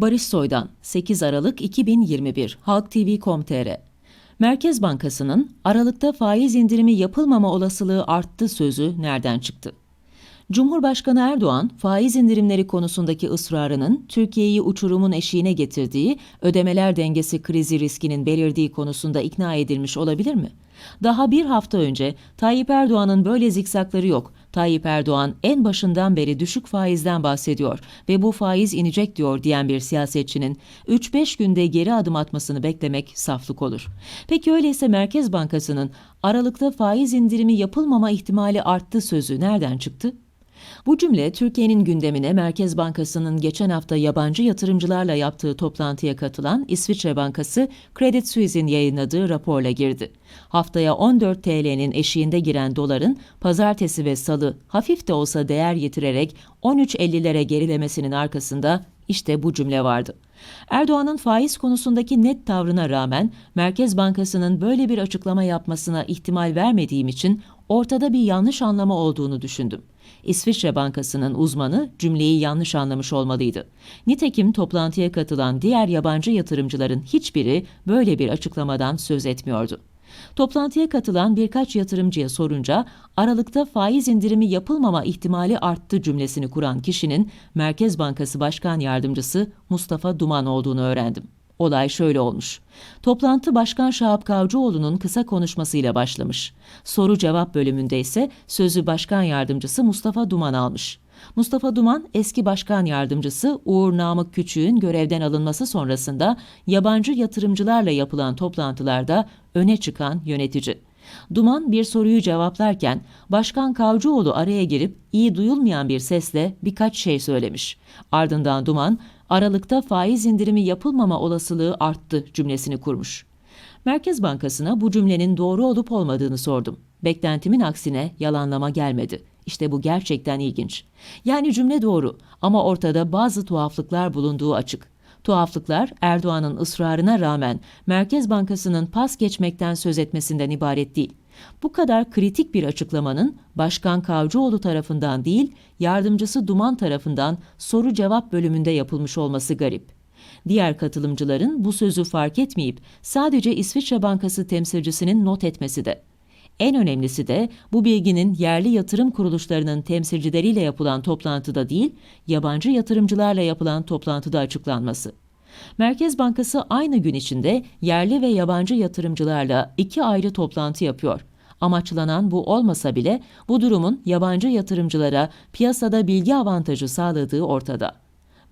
Barış Soydan 8 Aralık 2021 Halk TV.com.tr Merkez Bankası'nın Aralık'ta faiz indirimi yapılmama olasılığı arttı sözü nereden çıktı? Cumhurbaşkanı Erdoğan, faiz indirimleri konusundaki ısrarının Türkiye'yi uçurumun eşiğine getirdiği, ödemeler dengesi krizi riskinin belirdiği konusunda ikna edilmiş olabilir mi? Daha bir hafta önce Tayyip Erdoğan'ın böyle zikzakları yok. Tayyip Erdoğan en başından beri düşük faizden bahsediyor ve bu faiz inecek diyor diyen bir siyasetçinin 3-5 günde geri adım atmasını beklemek saflık olur. Peki öyleyse Merkez Bankası'nın Aralıkta faiz indirimi yapılmama ihtimali arttı sözü nereden çıktı? Bu cümle Türkiye'nin gündemine Merkez Bankası'nın geçen hafta yabancı yatırımcılarla yaptığı toplantıya katılan İsviçre Bankası Credit Suisse'in yayınladığı raporla girdi. Haftaya 14 TL'nin eşiğinde giren doların pazartesi ve salı hafif de olsa değer yitirerek 13.50'lere gerilemesinin arkasında işte bu cümle vardı. Erdoğan'ın faiz konusundaki net tavrına rağmen Merkez Bankası'nın böyle bir açıklama yapmasına ihtimal vermediğim için ortada bir yanlış anlama olduğunu düşündüm. İsviçre Bankası'nın uzmanı cümleyi yanlış anlamış olmalıydı. Nitekim toplantıya katılan diğer yabancı yatırımcıların hiçbiri böyle bir açıklamadan söz etmiyordu. Toplantıya katılan birkaç yatırımcıya sorunca Aralıkta faiz indirimi yapılmama ihtimali arttı cümlesini kuran kişinin Merkez Bankası Başkan Yardımcısı Mustafa Duman olduğunu öğrendim. Olay şöyle olmuş. Toplantı Başkan Şahap Kavcıoğlu'nun kısa konuşmasıyla başlamış. Soru cevap bölümünde ise sözü Başkan Yardımcısı Mustafa Duman almış. Mustafa Duman, eski başkan yardımcısı Uğur Namık Küçük'ün görevden alınması sonrasında yabancı yatırımcılarla yapılan toplantılarda öne çıkan yönetici. Duman bir soruyu cevaplarken Başkan Kavcıoğlu araya girip iyi duyulmayan bir sesle birkaç şey söylemiş. Ardından Duman, Aralıkta faiz indirimi yapılmama olasılığı arttı cümlesini kurmuş. Merkez Bankası'na bu cümlenin doğru olup olmadığını sordum. Beklentimin aksine yalanlama gelmedi. İşte bu gerçekten ilginç. Yani cümle doğru ama ortada bazı tuhaflıklar bulunduğu açık. Tuhaflıklar Erdoğan'ın ısrarına rağmen Merkez Bankası'nın pas geçmekten söz etmesinden ibaret değil. Bu kadar kritik bir açıklamanın Başkan Kavcıoğlu tarafından değil, yardımcısı Duman tarafından soru cevap bölümünde yapılmış olması garip. Diğer katılımcıların bu sözü fark etmeyip sadece İsviçre Bankası temsilcisinin not etmesi de. En önemlisi de bu bilginin yerli yatırım kuruluşlarının temsilcileriyle yapılan toplantıda değil, yabancı yatırımcılarla yapılan toplantıda açıklanması. Merkez Bankası aynı gün içinde yerli ve yabancı yatırımcılarla iki ayrı toplantı yapıyor. Amaçlanan bu olmasa bile bu durumun yabancı yatırımcılara piyasada bilgi avantajı sağladığı ortada.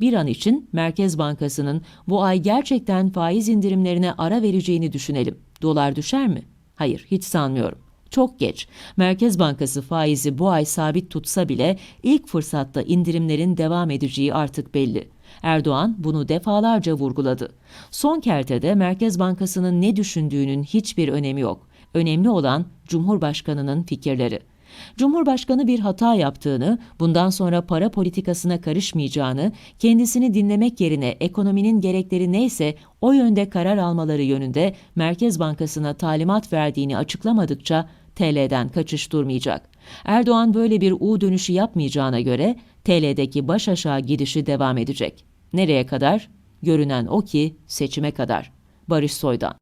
Bir an için Merkez Bankası'nın bu ay gerçekten faiz indirimlerine ara vereceğini düşünelim. Dolar düşer mi? Hayır, hiç sanmıyorum. Çok geç. Merkez Bankası faizi bu ay sabit tutsa bile ilk fırsatta indirimlerin devam edeceği artık belli. Erdoğan bunu defalarca vurguladı. Son kertede Merkez Bankası'nın ne düşündüğünün hiçbir önemi yok. Önemli olan Cumhurbaşkanı'nın fikirleri. Cumhurbaşkanı bir hata yaptığını, bundan sonra para politikasına karışmayacağını, kendisini dinlemek yerine ekonominin gerekleri neyse o yönde karar almaları yönünde Merkez Bankası'na talimat verdiğini açıklamadıkça TL'den kaçış durmayacak. Erdoğan böyle bir U dönüşü yapmayacağına göre TL'deki baş aşağı gidişi devam edecek. Nereye kadar? Görünen o ki seçime kadar. Barış Soydan